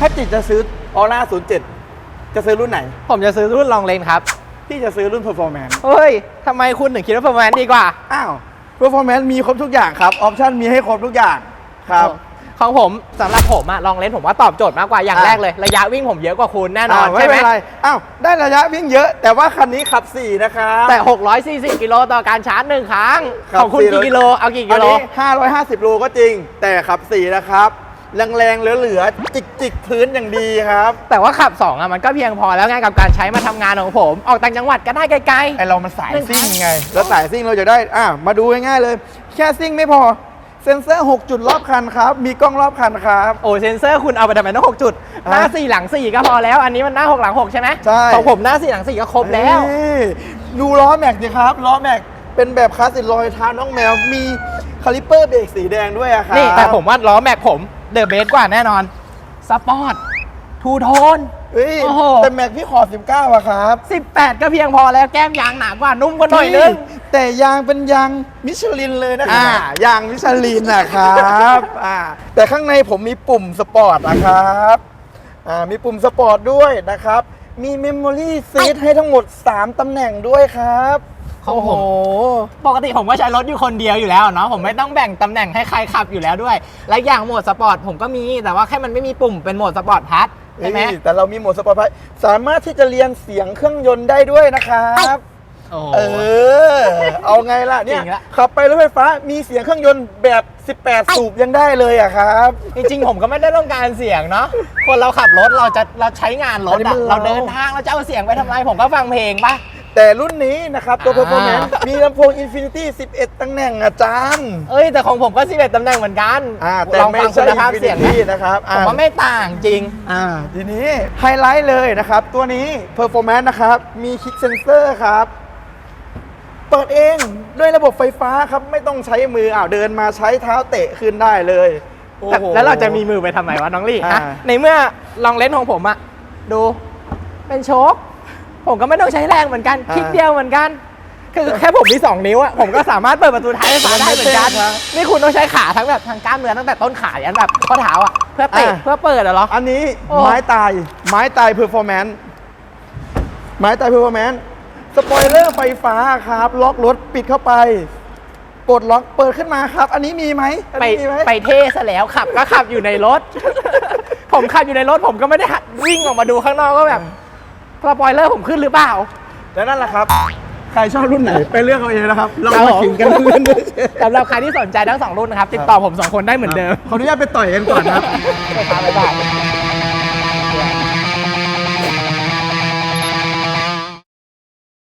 ถ้าจิตจะซื้อออร่า07 จะซื้อรุ่นไหน ผมจะซื้อรุ่นลองเลนครับพี่จะซื้อรุ่น performance เฮ้ยทำไมคุณถึงคิดว่าประมาณดีกว่า อ้าว performance มีครบทุกอย่างครับออปชันมีให้ครบทุกอย่างครับ ของผมสำหรับผมอะลองเลนผมว่าตอบโจทย์มากกว่าอย่างอะ แรกเลย ระยะวิ่งผมเยอะกว่าคุณแน่นอนาวไม่ใช่ไหมเป็นไรอ้าวได้ระยะวิ่งเยอะ แต่ว่าคันนี้ขับ 4 นะครับแต่ 640กิโลต่อการชาร์จหนึ่งครั้งครับของคุณ400กี่กิโลเอากี่อักินโลนี้550 โลก็จริง แต่ขับ 4 นะครับ แรงๆเหลือๆจิกๆพื้นอย่างดีครับ แต่ว่าขับ 2อะมันก็เพียงพอแล้วไงกับการใช้มาทำงานของผม ออกต่างจังหวัดก็ได้ไกล ไอเรามันสายหนึ่งซิ่งครั้งไง แล้วสายซิ่งเราจะได้ อะมาดูง่ายๆเลย แค่ซิ่งไม่พอ เซ็นเซอร์ 6 จุดรอบคันครับ มีกล้องรอบคันครับ ๆ โอ้เซนเซอร์คุณเอาไปทำไมต้อง6จุด หน้าอะ4หลัง 4 ก็พอแล้ว อันนี้มันหน้า 6 หลัง 6 ใช่ไหมใช่ ของผมหน้า 4 หลัง 4 ก็ครบแล้ว นี่ดูล้อแม็กดิครับล้อแม็กเป็นแบบคลาสสิกรอยเท้าน้องแมวมีคาลิเปอร์เบรกสีแดงด้วยอะครับ นี่แต่ผมว่าล้อแม็กผม เดอะเบสกว่าแน่นอนสปอร์ตทูโทน เฮ้ยโอ้โห แต่แม็กพี่ขอ 19อะครับ18 ก็เพียงพอแล้วแก้มยางหนากว่านุ่มกว่าหน่อยนึง แต่ยางเป็นยางมิชลินเลยนะครัอ่ายางมิชลินนะครับอ่าแต่ข้างในผมมีปุ่มสปอร์ตนะครับอ่ามีปุ่มสปอร์ตด้วยนะครับ มีเมมโมรี่ซีทให้ทั้งหมด 3ตำแหน่งด้วยครับ ของผมโอ้โหปกติผมก็ใช้รถอยู่คนเดียวอยู่แล้วเนาะผมไม่ต้องแบ่งตำแหน่งให้ใครขับอยู่แล้วด้วย และอย่างโหมดสปอร์ตผมก็มีแต่ว่าแค่มันไม่มีปุ่มเป็นโหมดสปอร์ตพัทใช่ไหมนี่แต่เรามีโหมดสปอร์ตไฟสามารถที่จะเรียนเสียงเครื่องยนต์ได้ด้วยนะครับโอ้โหเออ เอาไงล่ะเนี่ยจริงละขับไปรถไฟฟ้ามีเสียงเครื่องยนต์แบบ 18 สูบยังได้เลยอะครับ จริงๆ ผมก็ไม่ได้ต้องการเสียงเนาะคนเราขับรถเราจะเราใช้งานรถอันนี้อะมันเราเราเดินทางเราจะเอาเสียงไปทำไมผมก็ฟังเพลงปะ แต่รุ่นนี้นะครับ ตัวอ่า performance มีลำโพง Infinity 11ตำแหน่งอาจารย์ เอ้ย แต่ของผมก็11ตำแหน่งเหมือนกันอ่าแต่ลองไม่ฟังคุใช่ ณภาพเสียงไหม Infinity นะครับผมอ่าว่าไม่ต่างจริง อ่าทีนี้ไฮไลท์เลยนะครับ ตัวนี้ performance นะครับ มีคลิกเซนเซอร์ครับ เปิดเองด้วยระบบไฟฟ้าครับ ไม่ต้องใช้มืออ้าวเดินมาใช้เท้าเตะขึ้นได้เลยโอ้โห แล้วเราจะมีมือไปทำไมวะน้องลี่อ่า ฮะในเมื่อลองเล่นของผมอะดูเป็นโชค ผมก็ไม่ต้องใช้แรงเหมือนกันอ่าคลิกเดียวเหมือนกัน คือแค่ผมมี 2 นิ้วอะผมก็สามารถเปิดประตูท้ายไฟฟ้าได้เหมือนกันครับนี่คุณต้องใช้ขาทั้งแบบทางกล้ามเนื้อตั้งแต่ต้นขายันแบบข้อเท้าอะเพื่อเตะอ่าเพื่อเปิดอะเหรออันนี้โอ้ไม้ตายไม้ตาย performance ไม้ตาย performance สปอยเลอร์ไฟฟ้าครับ ล็อกรถปิดเข้าไปปลดล็อกเปิดขึ้นมาครับ อันนี้มีไหมอันไปนี้มีไหมไปเท่ซะแล้วขับก็ขับอยู่ในรถ ผมขับอยู่ในรถผมก็ไม่ได้หัดวิ่งออกมาดูข้างนอกก็แบบ สปอยเลอร์ผมขึ้นหรือเปล่า และนั่นแหละครับ ใครชอบรุ่นไหน ไปเลือกเอาเองนะครับ เราครับมาผม ขิงกันเพื่อนด้วยสำหรับใครที่สนใจทั้งสองรุ่นนะครับ ติดต่อผมสองคนได้เหมือนเดิมขออนุญาตไปต่อยกันก่อนครับบ๊ายบาย